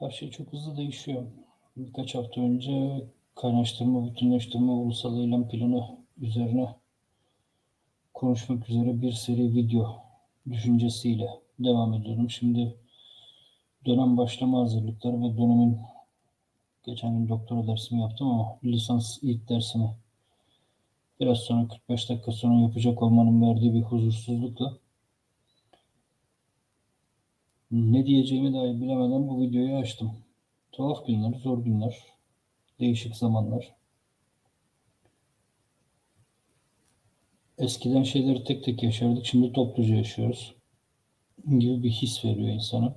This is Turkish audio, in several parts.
Her şey çok hızlı değişiyor. Birkaç hafta önce kaynaştırma, bütünleştirme, ulusal eylem planı üzerine konuşmak üzere bir seri video düşüncesiyle devam ediyordum. Şimdi dönem başlama hazırlıkları ve dönemin geçen gün doktora dersimi yaptım ama lisans ilk dersini biraz sonra 45 dakika sonra yapacak olmanın verdiği bir huzursuzlukla ne diyeceğimi dahi bilemeden bu videoyu açtım. Tuhaf günler, zor günler, değişik zamanlar. Eskiden şeyleri tek tek yaşardık, şimdi topluca yaşıyoruz gibi bir his veriyor insana.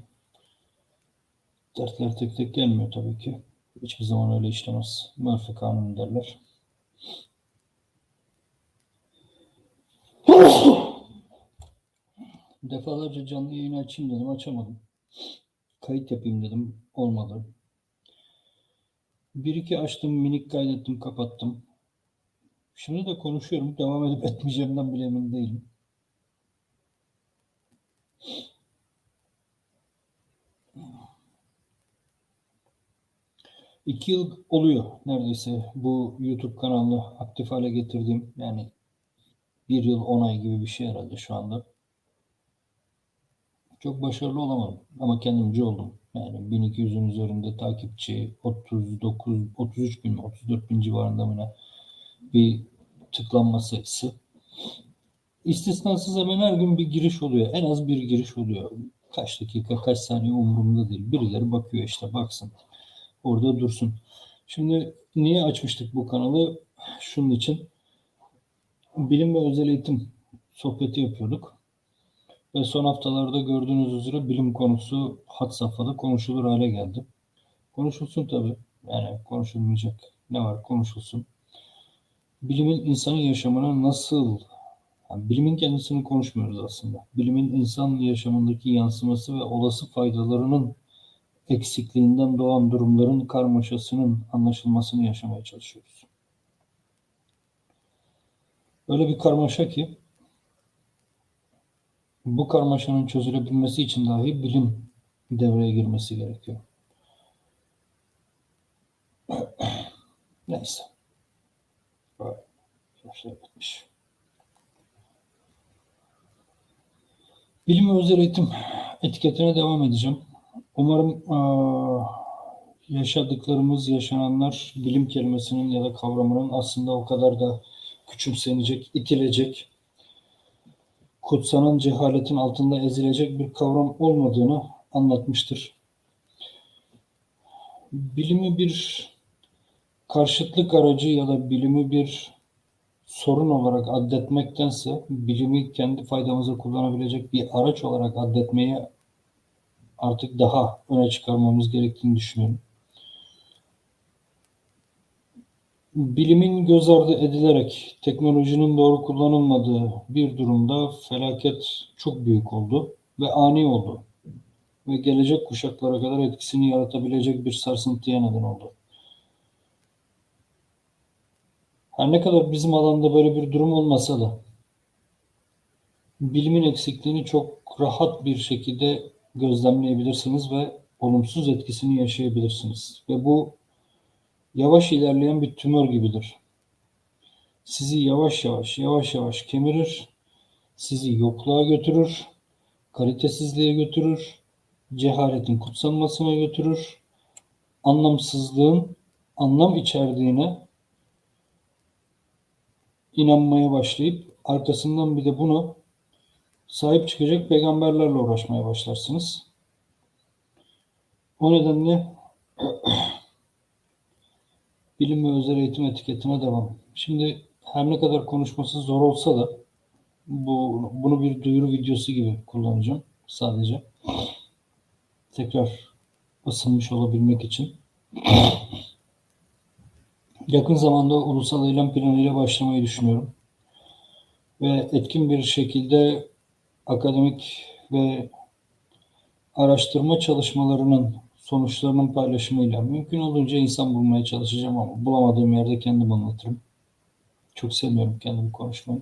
Dertler tek tek gelmiyor tabii ki. Hiçbir zaman öyle işlemez. Murphy kanunu derler. Defalarca canlı yayın açayım dedim, açamadım. Kayıt yapayım dedim, olmadı. Bir iki açtım, minik kaydettim, kapattım. Şimdi de konuşuyorum, devam edip etmeyeceğimden bile emin değilim. İki yıl oluyor neredeyse bu YouTube kanalını aktif hale getirdiğim. Yani bir yıl on ay gibi bir şey herhalde şu anda. Çok başarılı olamadım ama kendimce oldum. Yani 1200'ün üzerinde takipçi, 39, 33 bin, 34 bin civarında mı ne bir tıklanma sayısı. İstisnasız hemen her gün bir giriş oluyor. En az bir giriş oluyor. Kaç dakika, kaç saniye umurumda değil. Birileri bakıyor işte baksın. Orada dursun. Şimdi niye açmıştık bu kanalı? Şunun için. Bilim ve özel eğitim sohbeti yapıyorduk. Ve son haftalarda gördüğünüz üzere bilim konusu hat safhada konuşulur hale geldi. Konuşulsun tabii. Yani konuşulmayacak ne var konuşulsun. Bilimin insanın yaşamına nasıl, yani bilimin kendisini konuşmuyoruz aslında. Bilimin insan yaşamındaki yansıması ve olası faydalarının eksikliğinden doğan durumların karmaşasının anlaşılmasını yaşamaya çalışıyoruz. Öyle bir karmaşa ki bu karmaşanın çözülebilmesi için dahi bilim devreye girmesi gerekiyor. Neyse. Bilim ve özel eğitim etiketine devam edeceğim. Umarım yaşadıklarımız, yaşananlar bilim kelimesinin ya da kavramının aslında o kadar da küçümsenecek, itilecek, kutsanan cehaletin altında ezilecek bir kavram olmadığını anlatmıştır. Bilimi bir karşıtlık aracı ya da bilimi bir sorun olarak addetmektense bilimi kendi faydamıza kullanabilecek bir araç olarak addetmeyi artık daha öne çıkarmamız gerektiğini düşünüyorum. Bilimin göz ardı edilerek teknolojinin doğru kullanılmadığı bir durumda felaket çok büyük oldu ve ani oldu. Ve gelecek kuşaklara kadar etkisini yaratabilecek bir sarsıntıya neden oldu. Her ne kadar bizim alanda böyle bir durum olmasa da bilimin eksikliğini çok rahat bir şekilde gözlemleyebilirsiniz ve olumsuz etkisini yaşayabilirsiniz. Ve bu yavaş ilerleyen bir tümör gibidir. Sizi yavaş yavaş, yavaş yavaş kemirir, sizi yokluğa götürür, kalitesizliğe götürür, cehaletin kutsanmasına götürür, anlamsızlığın anlam içerdiğine inanmaya başlayıp arkasından bir de bunu sahip çıkacak peygamberlerle uğraşmaya başlarsınız. O nedenle bilim ve özel eğitim etiketine devam. Şimdi her ne kadar konuşması zor olsa da bu bunu bir duyuru videosu gibi kullanacağım sadece. Tekrar ısınmış olabilmek için. Yakın zamanda ulusal eylem planıyla başlamayı düşünüyorum. Ve etkin bir şekilde akademik ve araştırma çalışmalarının sonuçlarının paylaşımıyla mümkün olduğunca insan bulmaya çalışacağım ama bulamadığım yerde kendim anlatırım. Çok sevmiyorum kendim konuşmayı.